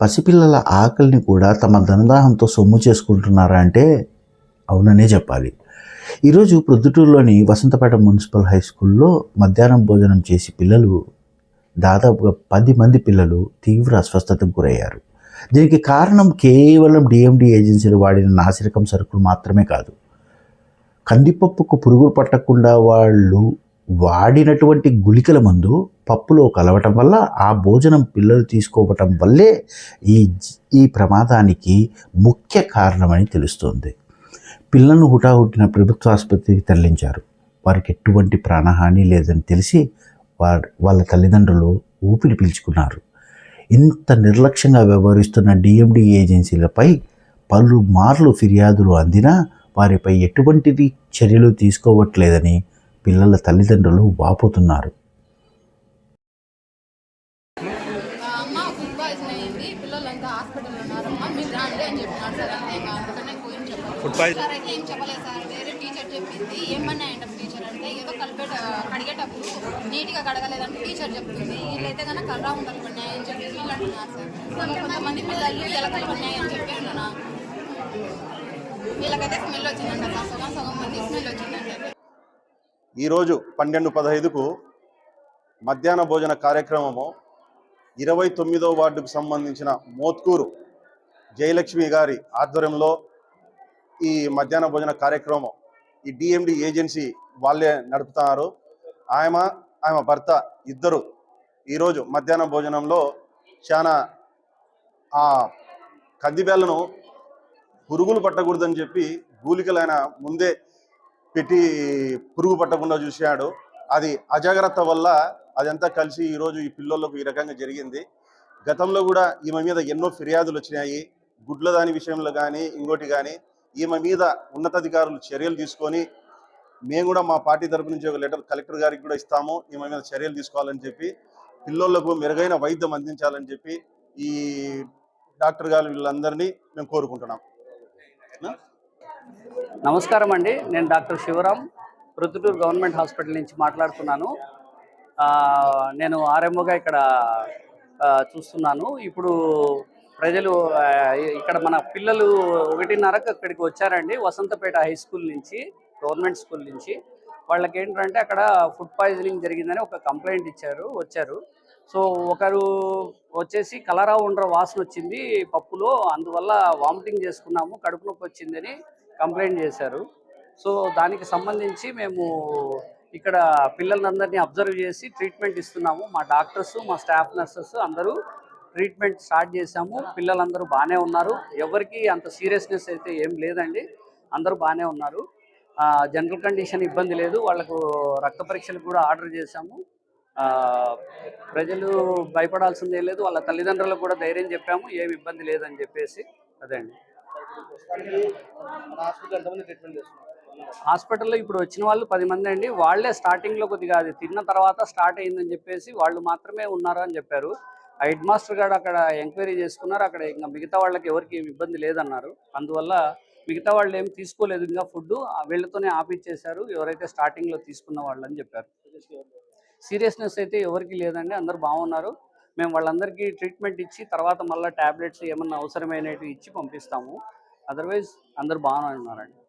పసిపిల్లల ఆకలిని కూడా తమ ధనదాహంతో సొమ్ము చేసుకుంటున్నారా అంటే అవుననే చెప్పాలి. ఈరోజు ప్రొద్దుటూరులోని వసంతపేట మున్సిపల్ హై స్కూల్లో మధ్యాహ్నం భోజనం చేసి పిల్లలు దాదాపుగా పది మంది పిల్లలు తీవ్ర అస్వస్థతకు గురయ్యారు. దీనికి కారణం కేవలం డిఎండి ఏజెన్సీలు వాడిన నాసిరకం సరుకులు మాత్రమే కాదు. కందిపప్పుకు పురుగులు పట్టకుండా వాళ్ళు వాడినటువంటి గుళికల మందు పప్పులో కలవటం వల్ల ఆ భోజనం పిల్లలు తీసుకోవటం వల్లే ఈ ఈ ప్రమాదానికి ముఖ్య కారణమని తెలుస్తోంది. పిల్లలను హుటాహుటిన ప్రభుత్వ ఆసుపత్రికి తరలించారు. వారికి ఎటువంటి ప్రాణహాని లేదని తెలిసి వారు వాళ్ళ తల్లిదండ్రులు ఊపిరి పీల్చుకున్నారు. ఇంత నిర్లక్ష్యంగా వ్యవహరిస్తున్న డిఎండి ఏజెన్సీలపై పలుమార్లు ఫిర్యాదులు అందినా వారిపై ఎటువంటిది చర్యలు తీసుకోవట్లేదని పిల్లల తల్లిదండ్రులు వాపోతున్నారు. ఫుడ్ పాయిజన్ ఏం చెప్పలేదు సార్. వేరే టీచర్ చెప్పింది. ఏమన్నా టీచర్ అంటే ఏదో కలిపేట కడిగేటప్పుడు నీట్గా కడగలేదంటే టీచర్ చెప్తుంది వీళ్ళైతే కనుక కర్రా ఉండలు పడినాయి అని చెప్పి వీళ్ళు అంటున్నారు సార్. ఇంకా కొంతమంది పిల్లలు ఎలకలు పడినాయి అని చెప్పి అంటున్నా వీళ్ళకైతే స్మెల్ వచ్చిందంట సార్. సగం సగం మంది స్మెల్ వచ్చిందంట. ఈరోజు పన్నెండు పదహైదుకు మధ్యాహ్న భోజన కార్యక్రమము ఇరవై తొమ్మిదో వార్డుకు సంబంధించిన మోత్కూరు జయలక్ష్మి గారి ఆధ్వర్యంలో ఈ మధ్యాహ్న భోజన కార్యక్రమం ఈ డిఎండి ఏజెన్సీ వాళ్ళే నడుపుతున్నారు ఆమె ఆమె భర్త ఇద్దరు ఈరోజు మధ్యాహ్న భోజనంలో చాలా ఆ కందిబేళ్ళను పురుగులు పట్టకూడదని చెప్పి గూలికలు ముందే పెట్టి పురుగు పట్టకుండా చూశాడు. అది అజాగ్రత్త వల్ల అదంతా కలిసి ఈరోజు ఈ పిల్లలకు ఈ రకంగా జరిగింది. గతంలో కూడా ఈమె మీద ఎన్నో ఫిర్యాదులు వచ్చినాయి. గుడ్ల దాని విషయంలో కానీ ఇంకోటి కానీ ఈమె మీద ఉన్నతాధికారులు చర్యలు తీసుకొని మేము కూడా మా పార్టీ తరపు నుంచి ఒక లెటర్ కలెక్టర్ గారికి కూడా ఇస్తాము. ఈమె మీద చర్యలు తీసుకోవాలని చెప్పి పిల్లలకు మెరుగైన వైద్యం అందించాలని చెప్పి ఈ డాక్టర్ గారు వీళ్ళందరినీ మేము కోరుకుంటున్నాం. నమస్కారం అండి. నేను డాక్టర్ శివరాం రుతుటూరు గవర్నమెంట్ హాస్పిటల్ నుంచి మాట్లాడుతున్నాను. నేను ఆర్ఎంఓగా ఇక్కడ చూస్తున్నాను. ఇప్పుడు ప్రజలు ఇక్కడ మన పిల్లలు ఒకటిన్నరకు ఇక్కడికి వచ్చారండి. వసంతపేట హై స్కూల్ నుంచి గవర్నమెంట్ స్కూల్ నుంచి. వాళ్ళకి ఏంటంటే అక్కడ ఫుడ్ పాయిజనింగ్ జరిగిందని ఒక కంప్లైంట్ ఇచ్చారు వచ్చారు. సో ఒకరు వచ్చేసి కలరా ఉండ్ర వాసన వచ్చింది పప్పులో. అందువల్ల వామిటింగ్ చేసుకున్నాము కడుపు నొప్పి వచ్చిందని కంప్లైంట్ చేశారు. సో దానికి సంబంధించి మేము ఇక్కడ పిల్లలందరినీ అబ్జర్వ్ చేసి ట్రీట్మెంట్ ఇస్తున్నాము. మా డాక్టర్స్ మా స్టాఫ్ నర్సెస్ అందరూ ట్రీట్మెంట్ స్టార్ట్ చేశాము. పిల్లలందరూ బాగానే ఉన్నారు. ఎవరికి అంత సీరియస్నెస్ అయితే ఏం లేదండి. అందరూ బాగానే ఉన్నారు. జనరల్ కండిషన్ ఇబ్బంది లేదు. వాళ్ళకు రక్త పరీక్షలు కూడా ఆర్డర్ చేశాము. ప్రజలు భయపడాల్సిందే లేదు. వాళ్ళ తల్లిదండ్రులకు కూడా ధైర్యం చెప్పాము. ఏమి ఇబ్బంది లేదని చెప్పేసి. అదే అండి. హాస్పిటల్లో ఇప్పుడు వచ్చిన వాళ్ళు పది మంది అండి. వాళ్ళే స్టార్టింగ్లో కొద్దిగా అది తిన్న తర్వాత స్టార్ట్ అయిందని చెప్పేసి వాళ్ళు మాత్రమే ఉన్నారు అని చెప్పారు. ఆ హెడ్ మాస్టర్ గారు అక్కడ ఎంక్వైరీ చేసుకున్నారు. అక్కడ ఇంకా మిగతా వాళ్ళకి ఎవరికి ఇబ్బంది లేదన్నారు. అందువల్ల మిగతా వాళ్ళు ఏమి తీసుకోలేదు. ఇంకా ఫుడ్ వీళ్ళతోనే ఆపిచ్చేశారు. ఎవరైతే స్టార్టింగ్లో తీసుకున్న వాళ్ళు అని చెప్పారు. సీరియస్నెస్ అయితే ఎవరికి లేదండి. అందరు బాగున్నారు. మేము వాళ్ళందరికీ ట్రీట్మెంట్ ఇచ్చి తర్వాత మళ్ళీ ట్యాబ్లెట్స్ ఏమన్నా అవసరమైనవి ఇచ్చి పంపిస్తాము. అదర్వైజ్ అందరు బాగానే ఉన్నారండి.